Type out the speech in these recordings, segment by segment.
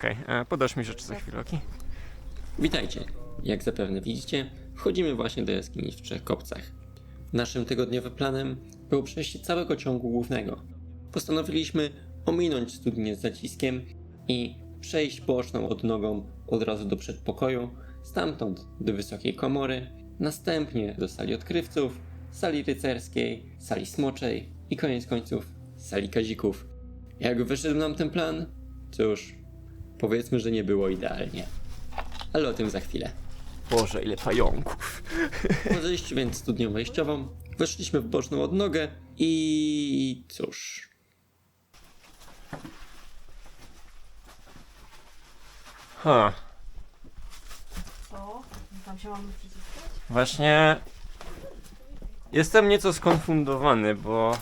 Okej, e, podasz mi rzeczy za chwilę, okej? Witajcie. Jak zapewne widzicie, wchodzimy właśnie do jaskini w Trzech Kopcach. Naszym tygodniowym planem było przejście całego ciągu głównego. Postanowiliśmy ominąć studnię z zaciskiem i przejść boczną odnogą od razu do przedpokoju, stamtąd do wysokiej komory, następnie do sali odkrywców, sali rycerskiej, sali smoczej i koniec końców sali kazików. Jak wyszedł nam ten plan? Cóż, powiedzmy, że nie było idealnie. Ale o tym za chwilę. Boże, ile pająków. Po zejściu więc studnią wejściową, weszliśmy w boczną odnogę i cóż. Ha, Co? Tam się mamy przyciskać? właśnie... Jestem nieco skonfundowany, bo...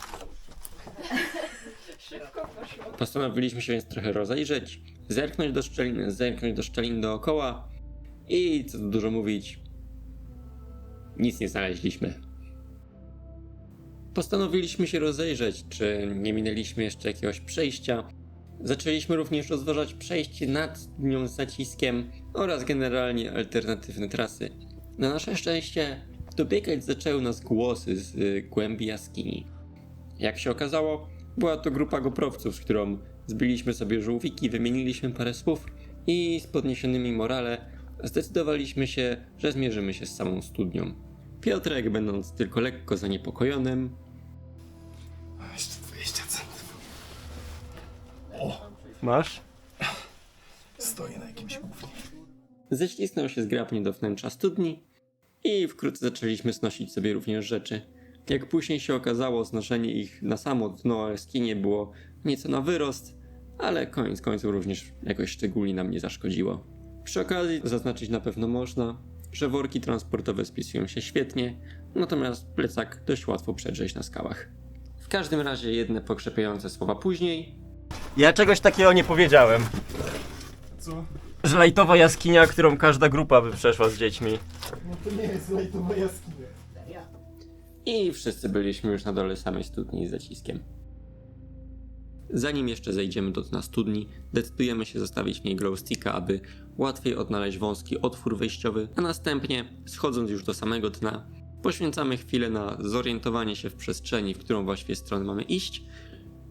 Szybko poszło. Postanowiliśmy się więc trochę rozejrzeć, zerknąć do szczelin, zerknąć do szczelin dookoła i co tu dużo mówić, nic nie znaleźliśmy. Postanowiliśmy się rozejrzeć, czy nie minęliśmy jeszcze jakiegoś przejścia. Zaczęliśmy również rozważać przejście nad studnią z zaciskiem oraz generalnie alternatywne trasy. Na nasze szczęście dobiegać zaczęły nas głosy z y, głębi jaskini. Jak się okazało, była to grupa goprowców, z którą zbiliśmy sobie żółwiki, wymieniliśmy parę słów i z podniesionymi morale zdecydowaliśmy się, że zmierzymy się z samą studnią. Piotrek, będąc tylko lekko zaniepokojonym, Jeszcze 20 centów. Masz? Stoję na jakimś gównie. ześlisnął się zgrabnie do wnętrza studni i wkrótce zaczęliśmy snosić sobie również rzeczy. Jak później się okazało, znoszenie ich na samo dno jaskinie było nieco na wyrost, ale koniec końców również jakoś szczególnie nam nie zaszkodziło. Przy okazji zaznaczyć na pewno można, że worki transportowe spisują się świetnie, natomiast plecak dość łatwo przedrzeć na skałach. W każdym razie jedne pokrzepiające słowa później, Ja czegoś takiego nie powiedziałem. Co? Że lajtowa jaskinia, którą każda grupa by przeszła z dziećmi. No to nie jest lejtowa jaskinia. I wszyscy byliśmy już na dole samej studni z zaciskiem. Zanim jeszcze zejdziemy do dna studni, decydujemy się zostawić w niej glowsticka, aby łatwiej odnaleźć wąski otwór wejściowy, a następnie, schodząc już do samego dna, poświęcamy chwilę na zorientowanie się w przestrzeni, w którą właściwie stronę mamy iść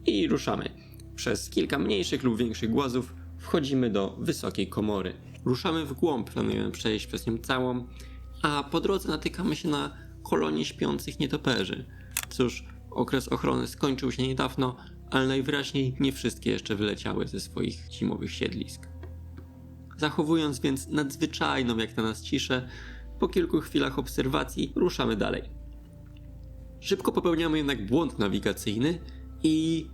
i ruszamy. Przez kilka mniejszych lub większych głazów wchodzimy do wysokiej komory. Ruszamy w głąb, planujemy przejść przez nią całą, a po drodze natykamy się na kolonię śpiących nietoperzy. Cóż, okres ochrony skończył się niedawno, ale najwyraźniej nie wszystkie jeszcze wyleciały ze swoich zimowych siedlisk. Zachowując więc nadzwyczajną jak na nas ciszę, po kilku chwilach obserwacji ruszamy dalej. Szybko popełniamy jednak błąd nawigacyjny i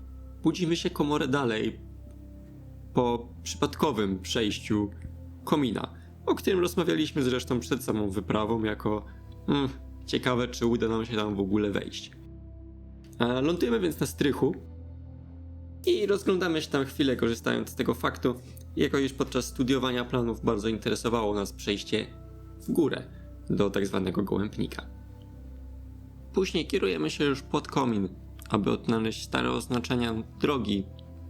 budzimy się komorę dalej po przypadkowym przejściu komina, o którym rozmawialiśmy zresztą przed samą wyprawą jako mm, ciekawe czy uda nam się tam w ogóle wejść. Lądujemy więc na strychu i rozglądamy się tam chwilę korzystając z tego faktu, jako już podczas studiowania planów bardzo interesowało nas przejście w górę do tak zwanego gołębnika. Później kierujemy się już pod komin, aby odnaleźć stare oznaczenia drogi,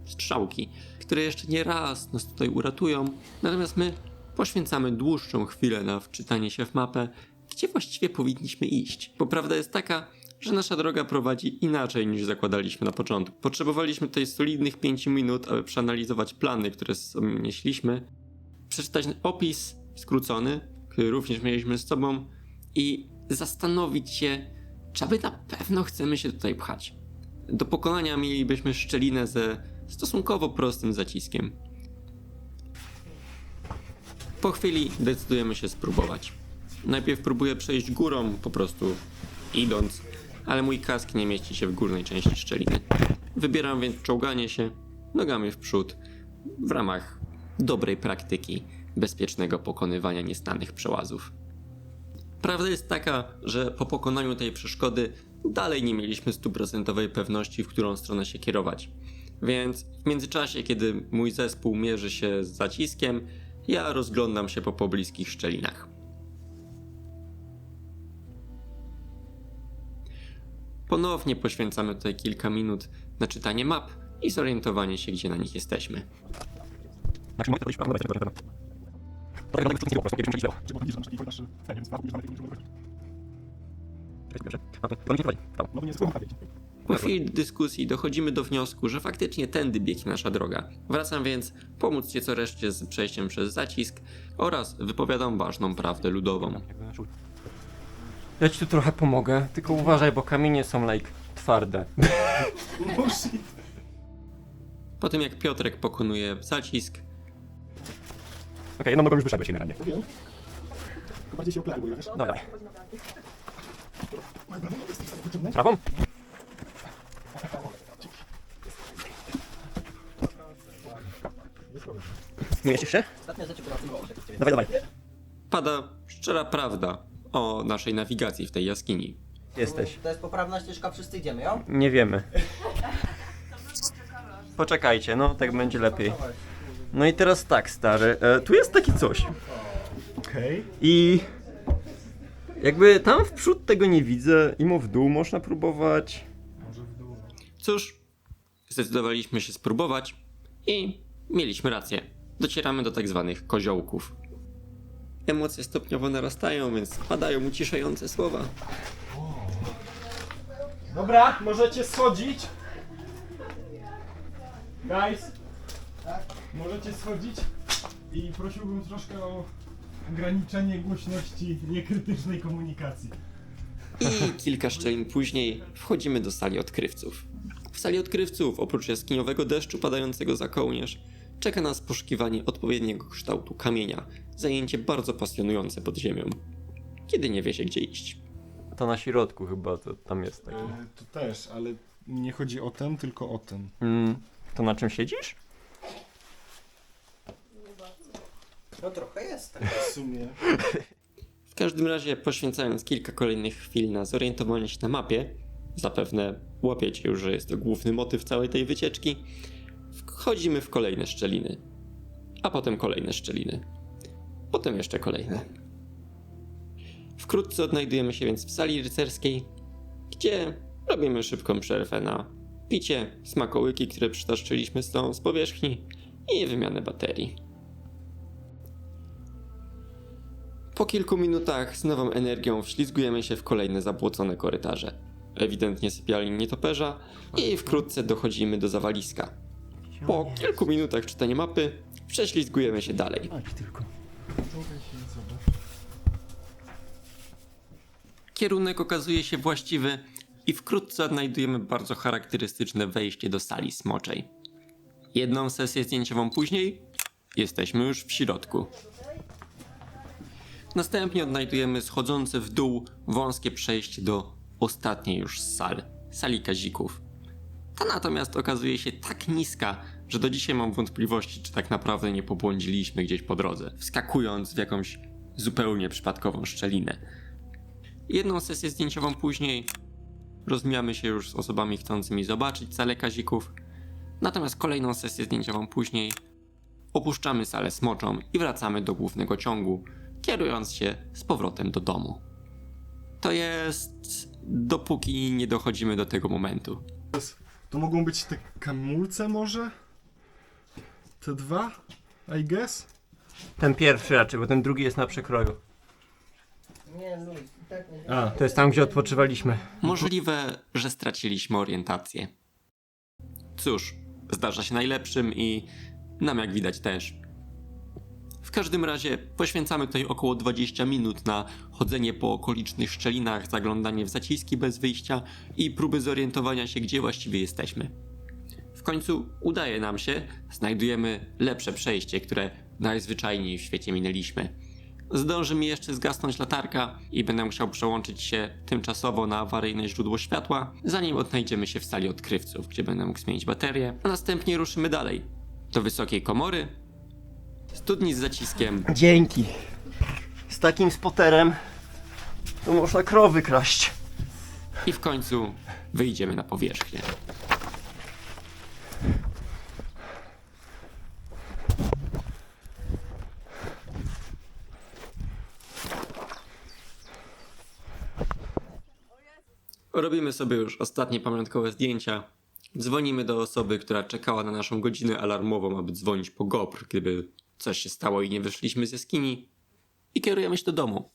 strzałki, które jeszcze nie raz nas tutaj uratują, natomiast my poświęcamy dłuższą chwilę na wczytanie się w mapę, gdzie właściwie powinniśmy iść. Bo prawda jest taka, że nasza droga prowadzi inaczej niż zakładaliśmy na początku. Potrzebowaliśmy tutaj solidnych 5 minut, aby przeanalizować plany, które sobie nieśliśmy, przeczytać opis skrócony, który również mieliśmy z sobą i zastanowić się, czy aby na pewno chcemy się tutaj pchać. Do pokonania mielibyśmy szczelinę ze stosunkowo prostym zaciskiem. Po chwili decydujemy się spróbować. Najpierw próbuję przejść górą, po prostu idąc, ale mój kask nie mieści się w górnej części szczeliny. Wybieram więc czołganie się nogami w przód w ramach dobrej praktyki bezpiecznego pokonywania nieznanych przełazów. Prawda jest taka, że po pokonaniu tej przeszkody dalej nie mieliśmy stuprocentowej pewności, w którą stronę się kierować. Więc w międzyczasie, kiedy mój zespół mierzy się z zaciskiem, ja rozglądam się po pobliskich szczelinach. Ponownie poświęcamy tutaj kilka minut na czytanie map i zorientowanie się, gdzie na nich jesteśmy. Po. Tam. No chwili dyskusji dochodzimy do wniosku, że faktycznie tędy biegnie nasza droga. Wracam więc pomóc Cię co reszcie z przejściem przez zacisk oraz wypowiadam ważną prawdę ludową. Ja ci tu trochę pomogę, tylko uważaj, bo kamienie są like twarde. Po tym jak Piotrek pokonuje zacisk, Okej, jedną nogą już wyszedłeś generalnie. Tylko bardziej się bo ja wiesz? Dobra. Prawą? Mieścisz się? Dawaj, dawaj. pada szczera prawda o naszej nawigacji w tej jaskini. Jesteś. To jest poprawna ścieżka, wszyscy idziemy, jo? Nie wiemy. Poczekajcie, no tak będzie lepiej. No i teraz tak, stary. E, tu jest takie coś. Okej. I jakby tam w przód tego nie widzę. Imo w dół można próbować. Cóż, zdecydowaliśmy się spróbować i mieliśmy rację. Docieramy do tak zwanych koziołków. Emocje stopniowo narastają, więc padają uciszające słowa. Dobra, możecie schodzić. Guys. Możecie schodzić. I prosiłbym troszkę o ograniczenie głośności niekrytycznej komunikacji. I kilka szczelin później wchodzimy do sali odkrywców. W sali odkrywców, oprócz jaskiniowego deszczu padającego za kołnierz, czeka nas poszukiwanie odpowiedniego kształtu kamienia. Zajęcie bardzo pasjonujące pod ziemią. Kiedy nie wie się gdzie iść. To na środku chyba, to tam jest taki. E, to też, ale nie chodzi o ten, tylko o ten. Mm, to na czym siedzisz? No trochę jest. W sumie. W każdym razie, poświęcając kilka kolejnych chwil na zorientowanie się na mapie, zapewne łapiecie już, że jest to główny motyw całej tej wycieczki, wchodzimy w kolejne szczeliny. A potem kolejne szczeliny. Potem jeszcze kolejne. Wkrótce odnajdujemy się więc w sali rycerskiej, gdzie robimy szybką przerwę na picie, smakołyki, które przytaszczyliśmy stąd z powierzchni i wymianę baterii. Po kilku minutach z nową energią wślizgujemy się w kolejne zabłocone korytarze. Ewidentnie sypialni nietoperza i wkrótce dochodzimy do zawaliska. Po kilku minutach czytania mapy prześlizgujemy się dalej. Kierunek okazuje się właściwy i wkrótce odnajdujemy bardzo charakterystyczne wejście do sali smoczej. Jedną sesję zdjęciową później jesteśmy już w środku. Następnie odnajdujemy schodzące w dół wąskie przejście do ostatniej już z sal, sali kazików. Ta natomiast okazuje się tak niska, że do dzisiaj mam wątpliwości, czy tak naprawdę nie pobłądziliśmy gdzieś po drodze, wskakując w jakąś zupełnie przypadkową szczelinę. Jedną sesję zdjęciową później rozmijamy się już z osobami chcącymi zobaczyć salę kazików, natomiast kolejną sesję zdjęciową później opuszczamy salę smoczą i wracamy do głównego ciągu, kierując się z powrotem do domu. To jest dopóki nie dochodzimy do tego momentu. To mogą być te kamulce może? Te dwa? I guess? Ten pierwszy raczej, bo ten drugi jest na przekroju. Nie, no tak nie. A. To jest tam, gdzie odpoczywaliśmy. Możliwe, że straciliśmy orientację. Cóż, zdarza się najlepszym i nam jak widać też. W każdym razie poświęcamy tutaj około 20 minut na chodzenie po okolicznych szczelinach, zaglądanie w zaciski bez wyjścia i próby zorientowania się, gdzie właściwie jesteśmy. W końcu udaje nam się, znajdujemy lepsze przejście, które najzwyczajniej w świecie minęliśmy. Zdąży mi jeszcze zgasnąć latarka i będę musiał przełączyć się tymczasowo na awaryjne źródło światła, zanim odnajdziemy się w sali odkrywców, gdzie będę mógł zmienić baterię, a następnie ruszymy dalej. Do wysokiej komory, studni z zaciskiem Dzięki. Z takim spoterem to można krowy kraść. i w końcu wyjdziemy na powierzchnię. Robimy sobie już ostatnie pamiątkowe zdjęcia. Dzwonimy do osoby, która czekała na naszą godzinę alarmową, aby dzwonić po GOPR, gdyby coś się stało i nie wyszliśmy z jaskini. I kierujemy się do domu.